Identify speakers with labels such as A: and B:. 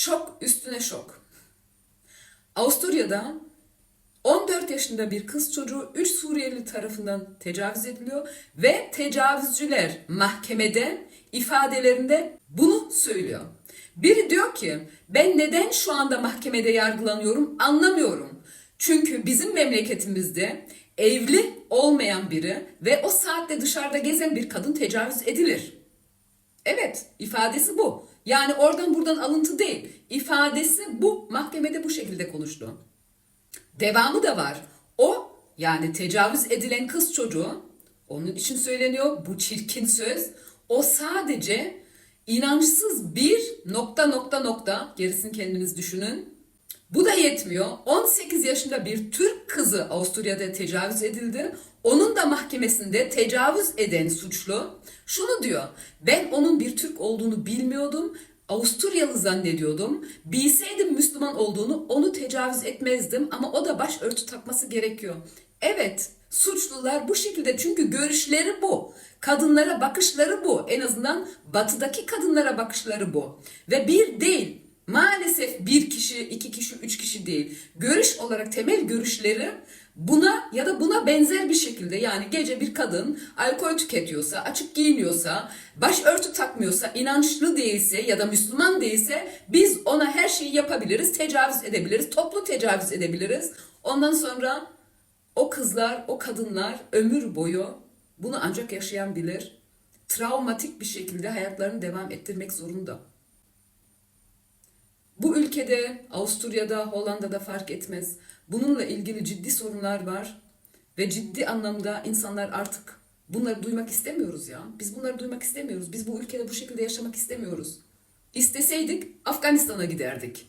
A: Şok üstüne şok. Avusturya'da 14 yaşında bir kız çocuğu 3 Suriyeli tarafından tecavüz ediliyor ve tecavüzcüler mahkemede ifadelerinde bunu söylüyor. Biri diyor ki ben neden şu anda mahkemede yargılanıyorum anlamıyorum. Çünkü bizim memleketimizde evli olmayan biri ve o saatte dışarıda gezen bir kadın tecavüz edilir. Evet, ifadesi bu. Yani oradan buradan alıntı değil. İfadesi bu. Mahkemede bu şekilde konuştu. Devamı da var. O yani tecavüz edilen kız çocuğu onun için söyleniyor bu çirkin söz. O sadece inançsız bir nokta nokta nokta gerisini kendiniz düşünün. Bu da yetmiyor. 18 yaşında bir Türk kızı Avusturya'da tecavüz edildi. Onun da mahkemesinde tecavüz eden suçlu şunu diyor. Ben onun bir Türk olduğunu bilmiyordum. Avusturyalı zannediyordum. Bilseydim Müslüman olduğunu onu tecavüz etmezdim ama o da başörtü takması gerekiyor. Evet, suçlular bu şekilde çünkü görüşleri bu. Kadınlara bakışları bu. En azından batıdaki kadınlara bakışları bu. Ve bir değil, Maalesef bir kişi, iki kişi, üç kişi değil. Görüş olarak temel görüşleri buna ya da buna benzer bir şekilde yani gece bir kadın alkol tüketiyorsa, açık giyiniyorsa, başörtü takmıyorsa, inançlı değilse ya da Müslüman değilse biz ona her şeyi yapabiliriz, tecavüz edebiliriz, toplu tecavüz edebiliriz. Ondan sonra o kızlar, o kadınlar ömür boyu bunu ancak yaşayan bilir. Travmatik bir şekilde hayatlarını devam ettirmek zorunda. Ülkede, Avusturya'da, Hollanda'da fark etmez. Bununla ilgili ciddi sorunlar var ve ciddi anlamda insanlar artık bunları duymak istemiyoruz ya. Biz bunları duymak istemiyoruz. Biz bu ülkede bu şekilde yaşamak istemiyoruz. İsteseydik Afganistan'a giderdik.